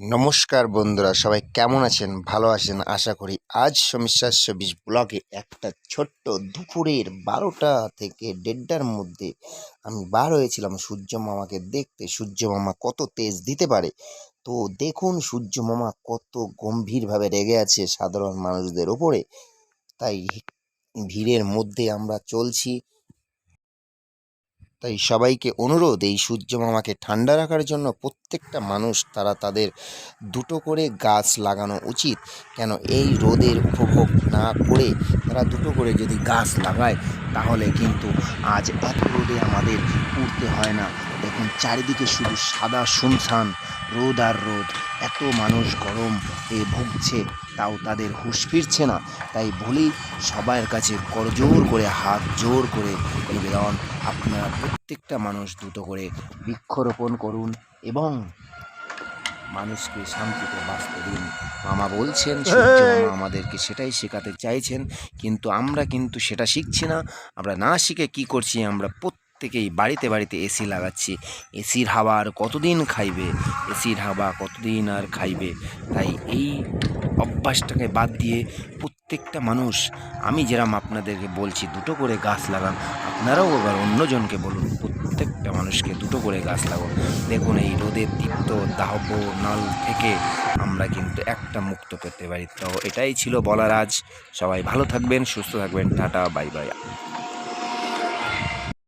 নমস্কার বন্ধুরা, সবাই কেমন আছেন? ভালো আছেন? আশা করি আজ সমস্যা চব্বিশ ব্লগে একটা ছোট্ট দুপুরের বারোটা থেকে দেড়টার মধ্যে আমি বার হয়েছিলাম। সূর্য মামাকে দেখতে, সূর্য মামা কত তেজ দিতে পারে? তো দেখুন, সূর্য মামা কত গম্ভীরভাবে রেগে আছে সাধারণ মানুষদের ওপরে। তাই ভিড়ের মধ্যে আমরা চলছি। তাই সবাইকে অনুরোধ, এই সূর্য মামাকে ঠান্ডা রাখার জন্য প্রত্যেকটা মানুষ তারা তাদের দুটো করে গাছ লাগানো উচিত। কেন এই রোদের উপভোগ না করে তারা দুটো করে যদি গাছ লাগায়, তাহলে কিন্তু আজ এত রোদে আমাদের উঠতে হয় না। দেখুন চারিদিকে শুধু সাদা শুনশান রোদ আর রোদ। এত মানুষ গরম এ ভুগছে তাও তাদের হুঁশ ফিরছে না। তাই বলি সবার কাছে করজোর করে হাত জোর করে নিবেদন। আপনারা প্রত্যেকটা মানুষ দ্রুত করে বৃক্ষরোপণ করুন এবং মানুষকে শান্তিতে বাঁচতে দিন। মামা বলছেন সূর্য মামা আমাদেরকে সেটাই শেখাতে চাইছেন কিন্তু আমরা কিন্তু সেটা শিখছি না। আমরা না শিখে কি করছি আমরা প্রত্যেকেই বাড়িতে বাড়িতে এসি লাগাচ্ছি। এসির হাওয়া আর কতদিন খাইবে? এসির হাওয়া কতদিন আর খাইবে? তাই এই অভ্যাসটাকে বাদ দিয়ে প্রত্যেকটা মানুষ, আমি যেরাম আপনাদেরকে বলছি, দুটো করে গাছ লাগান। আপনারাও এবার অন্যজনকে বলুন, প্রত্যেকটা মানুষকে দুটো করে গাছ লাগান দেখুন, এই রোদের তীব্র দাহব নল থেকে আমরা কিন্তু একটা মুক্ত পেতে পারি। তো এটাই ছিল বলার আজ। সবাই ভালো থাকবেন, সুস্থ থাকবেন। Tata, bye bye.